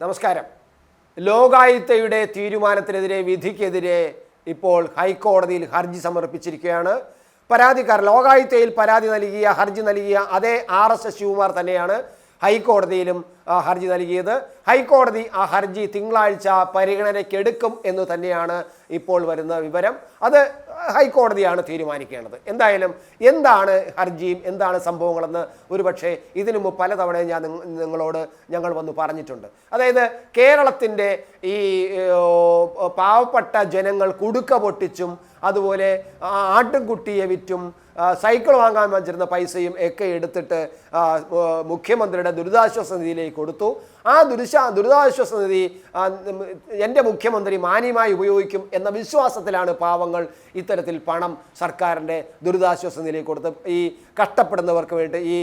നമസ്കാരം. ലോകായുക്തയുടെ തീരുമാനത്തിനെതിരെ വിധിക്കെതിരെ ഇപ്പോൾ ഹൈക്കോടതിയിൽ ഹർജി സമർപ്പിച്ചിരിക്കുകയാണ്. പരാതിക്കാർ ലോകായുക്തയിൽ പരാതി നൽകിയ ഹർജി നൽകിയ അതേ ആർ എസ് എസ് ശിവകുമാർ തന്നെയാണ് ഹൈക്കോടതിയിലും ഹർജി നൽകിയത്. ഹൈക്കോടതി ആ ഹർജി തിങ്കളാഴ്ച പരിഗണനയ്ക്കെടുക്കും എന്ന് തന്നെയാണ് ഇപ്പോൾ വരുന്ന വിവരം. അത് ഹൈക്കോടതിയാണ് തീരുമാനിക്കേണ്ടത്. എന്തായാലും എന്താണ് ഹർജിയും എന്താണ് സംഭവങ്ങളെന്ന് ഒരുപക്ഷെ ഇതിനു മുമ്പ് പലതവണയും ഞാൻ നിങ്ങളോട് ഞങ്ങൾ വന്ന് പറഞ്ഞിട്ടുണ്ട്. അതായത് കേരളത്തിന്റെ ഈ പാവപ്പെട്ട ജനങ്ങൾ കുടുക്ക പൊട്ടിച്ചും അതുപോലെ ആട്ടും കുട്ടിയെ വിറ്റും സൈക്കിൾ വാങ്ങാൻ വച്ചിരുന്ന പൈസയും ഒക്കെ എടുത്തിട്ട് മുഖ്യമന്ത്രിയുടെ ദുരിതാശ്വാസ നിധിയിലേക്ക് കൊടുത്തു. ആ ദുരിശാ ദുരിതാശ്വാസ നിധി എന്റെ മുഖ്യമന്ത്രി മാന്യമായി ഉപയോഗിക്കും എന്ന വിശ്വാസത്തിലാണ് പാവങ്ങൾ ഇത്തരത്തിൽ പണം സർക്കാരിന്റെ ദുരിതാശ്വാസ നിധിയിലേക്ക് കൊടുത്ത് ഈ കഷ്ടപ്പെടുന്നവർക്ക് വേണ്ടി ഈ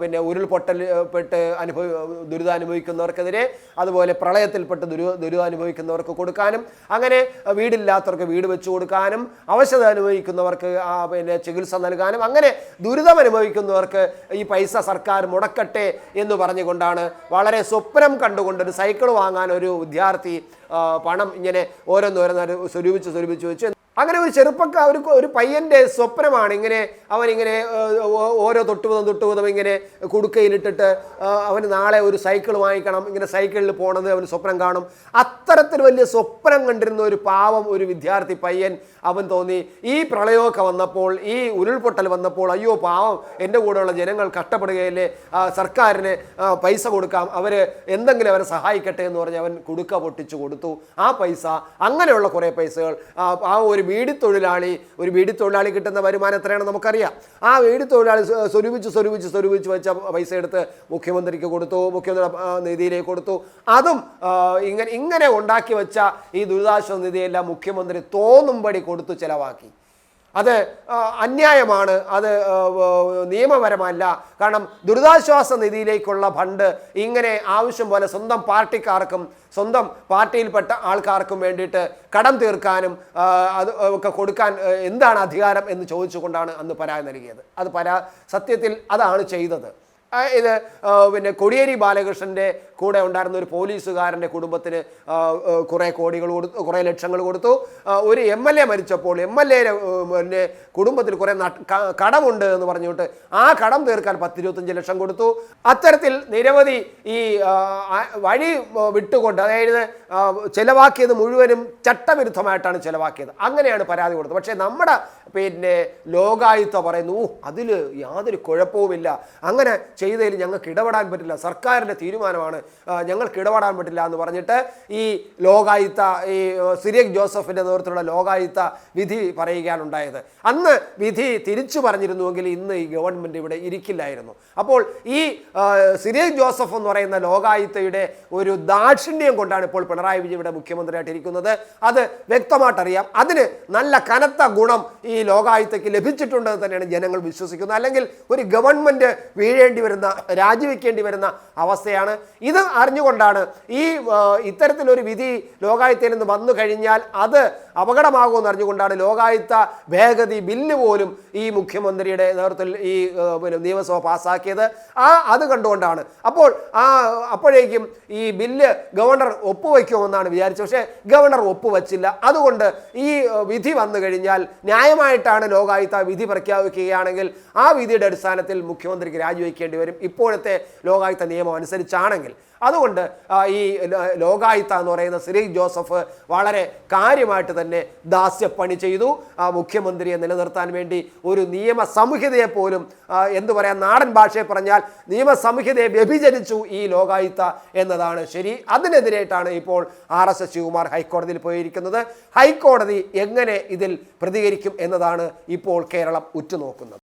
പിന്നെ ഉരുൾപൊട്ടൽ പെട്ട് അനുഭവ ദുരിതം അനുഭവിക്കുന്നവർക്കെതിരെ അതുപോലെ പ്രളയത്തിൽപ്പെട്ട് ദുരി ദുരിതം അനുഭവിക്കുന്നവർക്ക് കൊടുക്കാനും അങ്ങനെ വീടില്ലാത്തവർക്ക് വീട് വെച്ചു കൊടുക്കാനും അവശത അനുഭവിക്കുന്നവർക്ക് പിന്നെ ചികിത്സ നൽകാനും അങ്ങനെ ദുരിതം അനുഭവിക്കുന്നവർക്ക് ഈ പൈസ സർക്കാർ മുടക്കട്ടെ എന്ന് പറഞ്ഞുകൊണ്ടാണ് വളരെ സ്വപ്നം കണ്ടുകൊണ്ട് ഒരു സൈക്കിൾ വാങ്ങാൻ ഒരു വിദ്യാർത്ഥി പണം ഇങ്ങനെ ഓരോന്നോരോന്നായി സ്വരൂപിച്ച് സ്വരൂപിച്ച് വെച്ച് അങ്ങനെ ഒരു ചെറുപ്പക്കാർ ഒരു ഒരു പയ്യന്റെ സ്വപ്നമാണ് ഇങ്ങനെ അവനിങ്ങനെ ഓരോ തൊട്ടുപുതം തൊട്ടുപുതം ഇങ്ങനെ കുടുക്കയിലിട്ടിട്ട് അവന് നാളെ ഒരു സൈക്കിൾ വാങ്ങിക്കണം ഇങ്ങനെ സൈക്കിളിൽ പോകണത് അവന് സ്വപ്നം കാണും. അത്തരത്തിൽ വലിയ സ്വപ്നം കണ്ടിരുന്ന ഒരു പാവം ഒരു വിദ്യാർത്ഥി പയ്യൻ അവൻ തോന്നി. ഈ പ്രളയമൊക്കെ വന്നപ്പോൾ ഈ ഉരുൾപൊട്ടൽ വന്നപ്പോൾ അയ്യോ പാവം എന്റെ കൂടെയുള്ള ജനങ്ങൾ കഷ്ടപ്പെടുകയല്ലേ? സർക്കാരിന് പൈസ കൊടുക്കാം അവർ എന്തെങ്കിലും അവരെ സഹായിക്കട്ടെ എന്ന് പറഞ്ഞ് അവൻ കുടുക്ക പൊട്ടിച്ചു കൊടുത്തു. ആ പൈസ അങ്ങനെയുള്ള കുറേ പൈസകൾ ആ ഒരു വീടി തൊഴിലാളി ഒരു വീടി തൊഴിലാളി കിട്ടുന്ന വരുമാനം എത്രയാണെന്ന് നമുക്കറിയാം. ആ വീടി തൊഴിലാളി സ്വരൂപിച്ച് സ്വരൂപിച്ച് സ്വരൂപിച്ച് വെച്ച പൈസ എടുത്ത് മുഖ്യമന്ത്രിക്ക് കൊടുത്തു മുഖ്യമന്ത്രി നിധിയിലേക്ക് കൊടുത്തു. അതും ഇങ്ങനെ ഇങ്ങനെ ഉണ്ടാക്കി വെച്ച ഈ ദുരിതാശ്വാസ നിധിയെല്ലാം മുഖ്യമന്ത്രി തോന്നുംപടി കൊടുത്തു ചെലവാക്കി. അത് അന്യായമാണ്. അത് നിയമപരമല്ല. കാരണം ദുരിതാശ്വാസ നിധിയിലേക്കുള്ള ഫണ്ട് ഇങ്ങനെ ആവശ്യം പോലെ സ്വന്തം പാർട്ടിക്കാർക്കും സ്വന്തം പാർട്ടിയിൽപ്പെട്ട ആൾക്കാർക്കും വേണ്ടിയിട്ട് കടം തീർക്കാനും അത് ഒക്കെ കൊടുക്കാൻ എന്താണ് അധികാരം എന്ന് ചോദിച്ചുകൊണ്ടാണ് അന്ന് പരാതി നൽകിയത്. അത് പരാ സത്യത്തിൽ അതാണ് ചെയ്തത്. ഇത് പിന്നെ കൊടിയേരി ബാലകൃഷ്ണന്റെ കൂടെ ഉണ്ടായിരുന്ന ഒരു പോലീസുകാരന്റെ കുടുംബത്തിന് കുറേ കോടികൾ കൊടുത്തു കുറേ ലക്ഷങ്ങൾ കൊടുത്തു. ഒരു എം എൽ എ മരിച്ചപ്പോൾ എം എൽ എ പിന്നെ കുടുംബത്തിൽ കുറേ കടമുണ്ട് എന്ന് പറഞ്ഞുകൊണ്ട് ആ കടം തീർക്കാൻ പത്തിരുപത്തഞ്ച് ലക്ഷം കൊടുത്തു. അത്തരത്തിൽ നിരവധി ഈ വഴി വിട്ടുകൊണ്ട് അതായത് ചിലവാക്കിയത് മുഴുവനും ചട്ടവിരുദ്ധമായിട്ടാണ് ചിലവാക്കിയത്. അങ്ങനെയാണ് പരാതി കൊടുത്തത്. പക്ഷേ നമ്മുടെ പിന്നെ ലോകായുത്ത പറയുന്നു "ഓ, അതിൽ യാതൊരു കുഴപ്പവുമില്ല. അങ്ങനെ ചെയ്തതിൽ ഞങ്ങൾക്ക് ഇടപെടാൻ പറ്റില്ല. സർക്കാരിന്റെ തീരുമാനമാണ് ഞങ്ങൾക്ക് ഇടപെടാൻ പറ്റില്ല എന്ന് പറഞ്ഞിട്ട് ഈ ലോകായുത്ത ഈ സിരിയക് ജോസഫിന്റെ നേതൃത്വത്തിലുള്ള ലോകായുത്ത വിധി പറയുകയാണ് ഉണ്ടായത്. അന്ന് വിധി തിരിച്ചു പറഞ്ഞിരുന്നുവെങ്കിൽ ഇന്ന് ഈ ഗവൺമെന്റ് ഇവിടെ ഇരിക്കില്ലായിരുന്നു. അപ്പോൾ ഈ സിരിയക് ജോസഫ് എന്ന് പറയുന്ന ലോകായുത്തയുടെ ഒരു ദാക്ഷിണ്യം കൊണ്ടാണ് ഇപ്പോൾ പിണറായി വിജയൻ ഇവിടെ മുഖ്യമന്ത്രിയായിട്ട് ഇരിക്കുന്നത്. അത് വ്യക്തമായിട്ടറിയാം. അതിന് നല്ല കനത്ത ഗുണം ഈ ലോകായുത്തയ്ക്ക് ലഭിച്ചിട്ടുണ്ടെന്ന് തന്നെയാണ് ജനങ്ങൾ വിശ്വസിക്കുന്നത്. അല്ലെങ്കിൽ ഒരു ഗവൺമെന്റ് വീഴേണ്ടി വരുന്ന രാജിവെക്കേണ്ടി വരുന്ന അവസ്ഥയാണ്. ഇത് അറിഞ്ഞുകൊണ്ടാണ് ഈ ഇത്തരത്തിലൊരു വിധി ലോകായുത്തയിൽ നിന്ന് വന്നു കഴിഞ്ഞാൽ അത് അപകടമാകുമെന്ന് അറിഞ്ഞുകൊണ്ടാണ് ലോകായുത്ത ഭേദഗതി ബില്ല് പോലും ഈ മുഖ്യമന്ത്രിയുടെ നേതൃത്വത്തിൽ ഈ നിയമസഭ പാസ്സാക്കിയത്. ആ അത് കണ്ടുകൊണ്ടാണ്. അപ്പോൾ ആ അപ്പോഴേക്കും ഈ ബില്ല് ഗവർണർ ഒപ്പുവയ്ക്കുമെന്നാണ് വിചാരിച്ചത്. പക്ഷേ ഗവർണർ ഒപ്പുവച്ചില്ല. അതുകൊണ്ട് ഈ വിധി വന്നു കഴിഞ്ഞാൽ ന്യായമായിട്ടാണ് ലോകായുത്ത വിധി പ്രഖ്യാപിക്കുകയാണെങ്കിൽ ആ വിധിയുടെ അടിസ്ഥാനത്തിൽ മുഖ്യമന്ത്രിക്ക് രാജിവെക്കേണ്ടി വരും. ഇപ്പോഴത്തെ ലോകായുത്ത നിയമം അനുസരിച്ചാണെങ്കിൽ. അതുകൊണ്ട് ഈ ലോകായുത്ത എന്ന് പറയുന്ന ശ്രീ ജോസഫ് വളരെ കാര്യമായിട്ട് തന്നെ ദാസ്യപ്പണി ചെയ്തു. ആ മുഖ്യമന്ത്രിയെ നിലനിർത്താൻ വേണ്ടി ഒരു നിയമ പോലും എന്തു പറയാം നാടൻ ഭാഷയെ പറഞ്ഞാൽ നിയമ സംഹിതയെ വ്യഭിചരിച്ചു ഈ ലോകായുത്ത എന്നതാണ് ശരി. അതിനെതിരായിട്ടാണ് ഇപ്പോൾ ആർ എസ് എസ് ശിവകുമാർ ഹൈക്കോടതിയിൽ പോയിരിക്കുന്നത്. ഹൈക്കോടതി എങ്ങനെ ഇതിൽ പ്രതികരിക്കും എന്നതാണ് ഇപ്പോൾ കേരളം ഉറ്റുനോക്കുന്നത്.